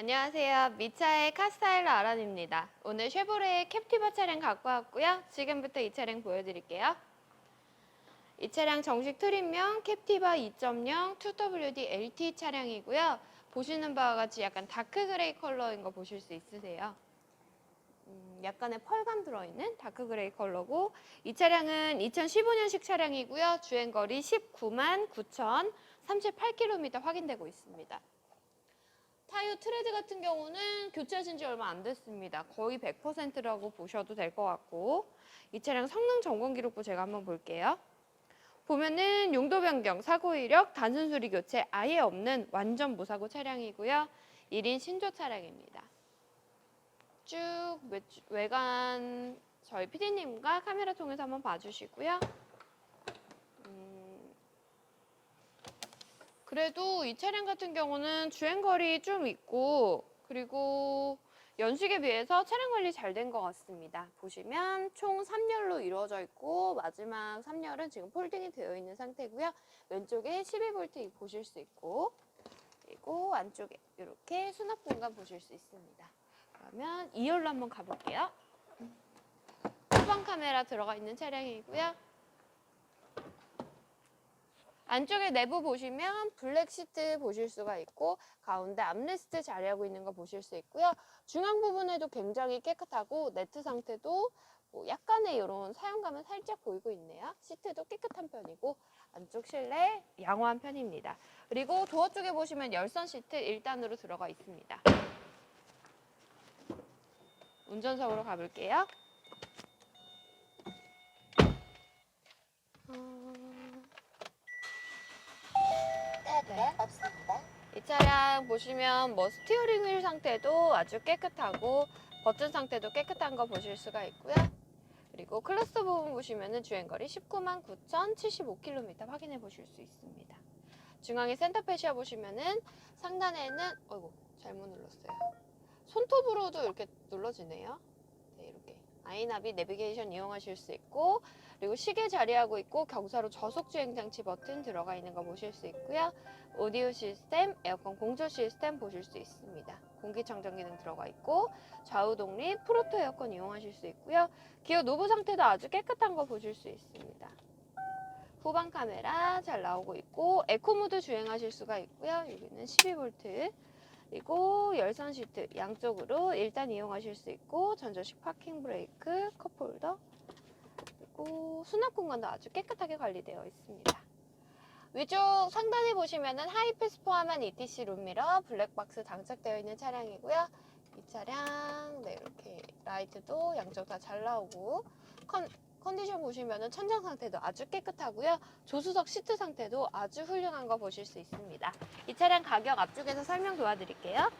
안녕하세요. 미차의 카스타일러 아란입니다. 오늘 쉐보레의 캡티바 차량 갖고 왔고요. 지금부터 이 차량 보여드릴게요. 이 차량 정식 트림명 캡티바 2.0 2WD LT 차량이고요. 보시는 바와 같이 약간 다크 그레이 컬러인 거 보실 수 있으세요. 음, 약간의 펄감 들어있는 다크 그레이 컬러고 이 차량은 2015년식 차량이고요. 주행거리 19만 9,038km 확인되고 있습니다. 타이어 트레드 같은 경우는 교체하신 지 얼마 안 됐습니다. 거의 100%라고 보셔도 될 것 같고 이 차량 성능 점검 기록부 제가 한번 볼게요. 보면은 용도 변경, 사고 이력, 단순 수리 교체 아예 없는 완전 무사고 차량이고요. 1인 신조 차량입니다. 쭉 외, 외관 저희 PD님과 카메라 통해서 한번 봐주시고요. 음, 그래도 이 차량 같은 경우는 주행거리 좀 있고 그리고 연식에 비해서 차량 관리 잘 된 것 같습니다. 보시면 총 3열로 이루어져 있고 마지막 3열은 지금 폴딩이 되어 있는 상태고요. 왼쪽에 12V 보실 수 있고 그리고 안쪽에 이렇게 수납 공간 보실 수 있습니다. 그러면 2열로 한번 가볼게요. 후방 카메라 들어가 있는 차량이고요. 안쪽에 내부 보시면 블랙 시트 보실 수가 있고 가운데 암레스트 자리하고 있는 거 보실 수 있고요. 중앙 부분에도 굉장히 깨끗하고 네트 상태도 뭐 약간의 이런 사용감은 살짝 보이고 있네요. 시트도 깨끗한 편이고 안쪽 실내 양호한 편입니다. 그리고 도어 쪽에 보시면 열선 시트 1단으로 들어가 있습니다. 운전석으로 가볼게요. 차량 보시면 뭐 스티어링 휠 상태도 아주 깨끗하고 버튼 상태도 깨끗한 거 보실 수가 있고요. 그리고 클러스터 부분 보시면은 주행거리 19만 9,075km 확인해 보실 수 있습니다. 중앙에 센터 페시아 보시면은 상단에는 어이구 잘못 눌렀어요. 손톱으로도 이렇게 눌러지네요. 네, 이렇게 아이나비 내비게이션 이용하실 수 있고 그리고 시계 자리하고 있고 경사로 저속 주행 장치 버튼 들어가 있는 거 보실 수 있고요. 오디오 시스템, 에어컨 공조 시스템 보실 수 있습니다. 공기청정 기능 들어가 있고 좌우 독립 프로토 에어컨 이용하실 수 있고요. 기어 노브 상태도 아주 깨끗한 거 보실 수 있습니다. 후방 카메라 잘 나오고 있고 에코 모드 주행하실 수가 있고요. 여기는 12V 그리고 열선 시트 양쪽으로 일단 이용하실 수 있고 전자식 파킹 브레이크, 컵홀더 그리고 수납 공간도 아주 깨끗하게 관리되어 있습니다. 위쪽 상단에 보시면은 하이패스 포함한 ETC 룸미러 블랙박스 장착되어 있는 차량이고요. 이 차량 네 이렇게 라이트도 양쪽 다 잘 나오고 컨, 컨디션 보시면은 천장 상태도 아주 깨끗하고요. 조수석 시트 상태도 아주 훌륭한 거 보실 수 있습니다. 이 차량 가격 앞쪽에서 설명 도와드릴게요.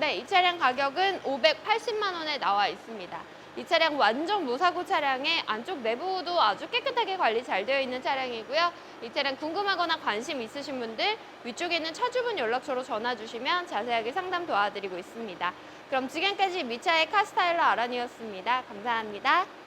네, 이 차량 가격은 580만 원에 나와 있습니다. 이 차량 완전 무사고 차량에 안쪽 내부도 아주 깨끗하게 관리 잘 되어 있는 차량이고요. 이 차량 궁금하거나 관심 있으신 분들 위쪽에 있는 차주분 연락처로 전화 주시면 자세하게 상담 도와드리고 있습니다. 그럼 지금까지 미차의 카스타일러 아란이었습니다. 감사합니다.